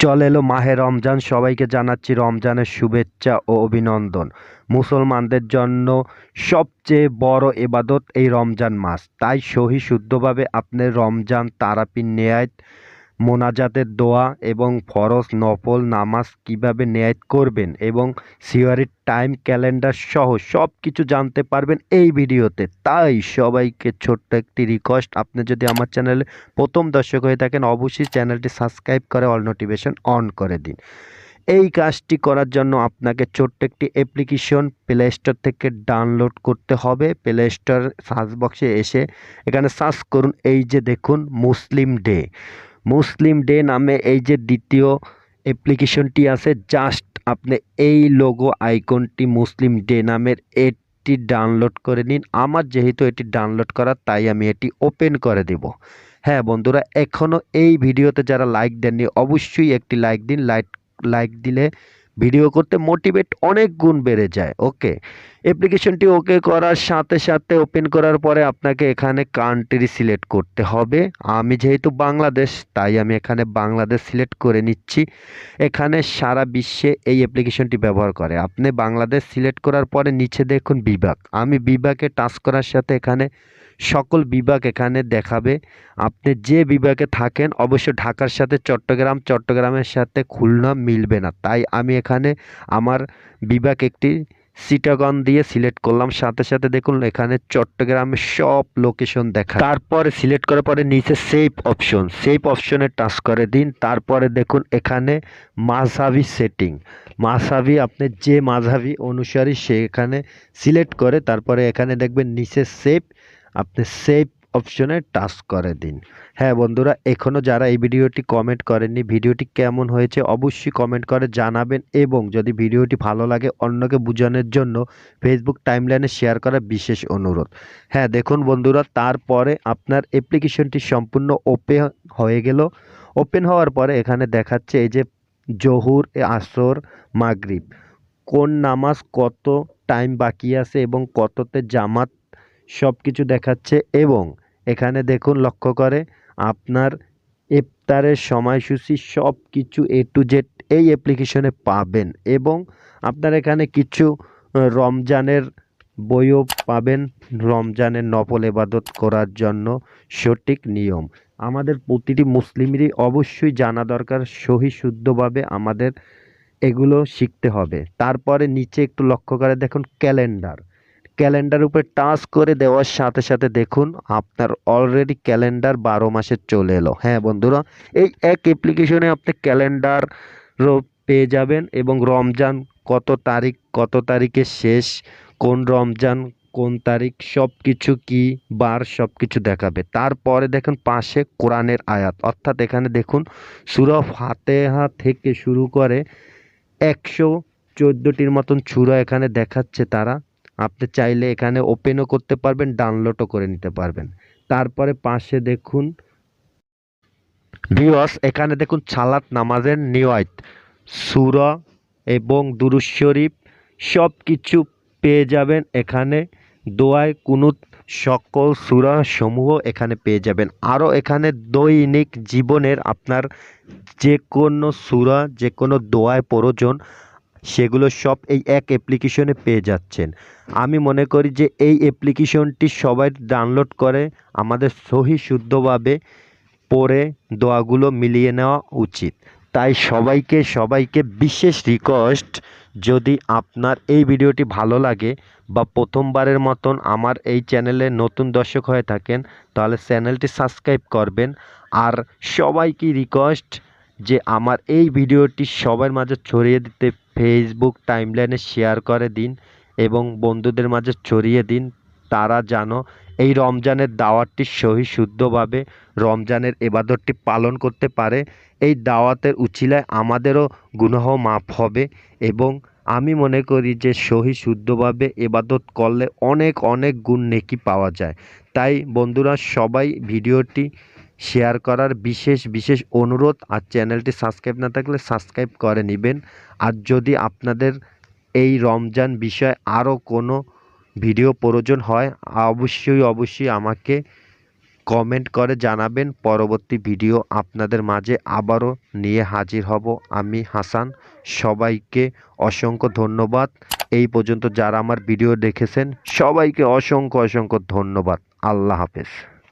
চলে এলো মাহে রমজান, সবাইকে জানাচ্ছি রমজানের শুভেচ্ছা ও অভিনন্দন। মুসলমানদের জন্য সবচেয়ে বড় এবাদত এই রমজান মাস। তাই সহি শুদ্ধভাবে আপনি রমজান তারাপি নেয়াত মোনাজাতের দোয়া এবং ফরজ নফল নামাজ কীভাবে নেয়াত করবেন এবং সিওয়ারির টাইম ক্যালেন্ডার সহ সব কিছু জানতে পারবেন এই ভিডিওতে। তাই সবাইকে ছোট্ট একটি রিকোয়েস্ট আপনি যদি আমার চ্যানেলে প্রথম দর্শক হয়ে থাকেন, অবশ্যই চ্যানেলটি সাবস্ক্রাইব করে অল নোটিফিকেশন অন করে দিন। এই কাজটি করার জন্য আপনাকে ছোট্ট একটি অ্যাপ্লিকেশন প্লে স্টোর থেকে ডাউনলোড করতে হবে। প্লে স্টোর সার্চ বক্সে এসে এখানে সার্চ করুন, এই যে দেখুন মুসলিম ডে মুসলিম ডে নামে এই যে দ্বিতীয় অ্যাপ্লিকেশনটি আছে জাস্ট আপনি এই লোগো আইকনটি মুসলিম ডে নামের এটি ডাউনলোড করে নিন। আমার যেহেতু এটি ডাউনলোড করা, তাই আমি এটি ওপেন করে দেব। হ্যাঁ বন্ধুরা এখনও এই ভিডিওতে যারা লাইক দেননি, অবশ্যই একটি লাইক দিন। লাইক লাইক দিলে ভিডিও করতে মোটিভেট অনেক গুণ বেড়ে যায়, ওকে? অ্যাপ্লিকেশনটি ওকে করার সাথে সাথে ওপেন করার পরে আপনাকে এখানে কান্ট্রি সিলেক্ট করতে হবে। আমি যেহেতু বাংলাদেশ, তাই আমি এখানে বাংলাদেশ সিলেক্ট করে নিচ্ছি। এখানে সারা বিশ্বে এই অ্যাপ্লিকেশনটি ব্যবহার করে। আপনি বাংলাদেশ সিলেক্ট করার পরে নিচে দেখুন বিভাগ। আমি বিভাগে টাচ করার সাথে এখানে সকল বিভাগ এখানে দেখাবে। আপনি যে বিভাগে থাকেন অবশ্য ঢাকার সাথে চট্টগ্রাম, চট্টগ্রামের সাথে খুলনা মিলবে না। তাই আমি এখানে আমার বিভাগ একটি সিটাগন দিয়ে সিলেক্ট করলাম। সাথে সাথে দেখুন, এখানে চট্টগ্রামের সব লোকেশন দেখা তারপরে সিলেক্ট করার পরে নিচে সেভ অপশন সেভ অপশনে টাচ করে দিন। তারপরে দেখুন, এখানে মাঝহাবি সেটিং মাঝহাবি আপনি যে মাঝহাবি অনুসারী সেখানে সিলেক্ট করে, তারপরে এখানে দেখবেন নিচে সেভ আপনি সেভ অপশনে টাচ করে দিন। হ্যাঁ বন্ধুরা এখনও যারা এই ভিডিওটি কমেন্ট করেননি, ভিডিওটি কেমন হয়েছে অবশ্যই কমেন্ট করে জানাবেন এবং যদি ভিডিওটি ভালো লাগে অন্যকে বোঝানোর জন্য ফেসবুক টাইমলাইনে শেয়ার করা বিশেষ অনুরোধ। হ্যাঁ দেখুন বন্ধুরা, তারপরে আপনার অ্যাপ্লিকেশনটি সম্পূর্ণ ওপেন হয়ে গেল। ওপেন হওয়ার পরে এখানে দেখাচ্ছে এই যে জহুর, আসর, মাগরিব। কোন নামাজ কত টাইম বাকি আছে এবং কততে জামাত সব কিছু দেখাচ্ছে এবং এখানে দেখুন লক্ষ্য করে আপনার ইফতারের সময়সূচি সব কিছু এ টু জেড এই অ্যাপ্লিকেশনে পাবেন এবং আপনার এখানে কিছু রমজানের বইও পাবেন। রমজানের নফল এবাদত করার জন্য সঠিক নিয়ম। আমাদের প্রতিটি মুসলিমেরই অবশ্যই জানা দরকার, সহি শুদ্ধভাবে আমাদের এগুলো শিখতে হবে। তারপরে নিচে একটু লক্ষ্য করে দেখুন ক্যালেন্ডার। ক্যালেন্ডার উপরে টাচ করে দেওয়ার সাথে সাথে দেখুন, আপনার অলরেডি ক্যালেন্ডার বারো মাসের চলে এলো। হ্যাঁ বন্ধুরা, এই এক অ্যাপ্লিকেশনে আপনি ক্যালেন্ডারও পেয়ে যাবেন এবং রমজান কত তারিখ, কত তারিখে শেষ, কোন রমজান, কোন তারিখ সব কিছু কি, বার সব কিছু দেখাবে। তারপরে দেখুন পাশে কোরআনের আয়াত। অর্থাৎ এখানে দেখুন, সুরা ফাতেহা থেকে শুরু করে একশো চোদ্দোটির মতন ছুরা এখানে দেখাচ্ছে তারা। আপনি চাইলে এখানে ওপেনও করতে পারবেন ডাউনলোডও করে নিতে পারবেন। তারপরে পাশে দেখুন ভিওস এখানে দেখুন ছালাত নামাজের নিয়ত, সুরা এবং দুরুজ শরীফ সব কিছু পেয়ে যাবেন এখানে। দোয়ায় কুনুত সকল সুরা সমূহ এখানে পেয়ে যাবেন। আরও এখানে দৈনিক জীবনের আপনার যে কোনো সুরা যে কোনো দোয়ায় প্রয়োজন সেগুলো সব এই এক অ্যাপ্লিকেশনে পেয়ে যাচ্ছেন। আমি মনে করি যে এই অ্যাপ্লিকেশনটি সবাই ডাউনলোড করে, আমাদের সহি শুদ্ধভাবে পড়ে দোয়াগুলো মিলিয়ে নেওয়া উচিত। তাই সবাইকে সবাইকে বিশেষ রিকোয়েস্ট যদি আপনার এই ভিডিওটি ভালো লাগে বা প্রথমবারের মতন আমার এই চ্যানেলে নতুন দর্শক হয়ে থাকেন, তাহলে চ্যানেলটি সাবস্ক্রাইব করবেন। আর সবাইকে রিকোয়েস্ট যে আমার এই ভিডিওটি সবার মাঝে ছড়িয়ে দিতে ফেসবুক টাইমলাইনে শেয়ার করে দিন এবং বন্ধুদের মাঝে ছড়িয়ে দিন। তারা জানো এই রমজানের দাওয়াতটি সহি শুদ্ধভাবে রমজানের এবাদতটি পালন করতে পারে। এই দাওয়াতের উচিলায় আমাদেরও গুনাহ মাফ হবে এবং আমি মনে করি যে সহি শুদ্ধভাবে এবাদত করলে অনেক অনেক গুণ নেকি পাওয়া যায়। তাই বন্ধুরা, সবাই ভিডিওটি শেয়ার করার বিশেষ বিশেষ অনুরোধ। আর চ্যানেলটি সাবস্ক্রাইব না থাকলে সাবস্ক্রাইব করে নেবেন। আর যদি আপনাদের এই রমজান বিষয়ে আরও কোনো ভিডিও প্রয়োজন হয়, অবশ্যই অবশ্যই আমাকে কমেন্ট করে জানাবেন। পরবর্তী ভিডিও আপনাদের মাঝে আবারও নিয়ে হাজির হব আমি, হাসান। সবাইকে অসংখ্য ধন্যবাদ। এই পর্যন্ত যারা আমার ভিডিও দেখেছেন, সবাইকে অসংখ্য অসংখ্য ধন্যবাদ। আল্লাহ হাফেজ।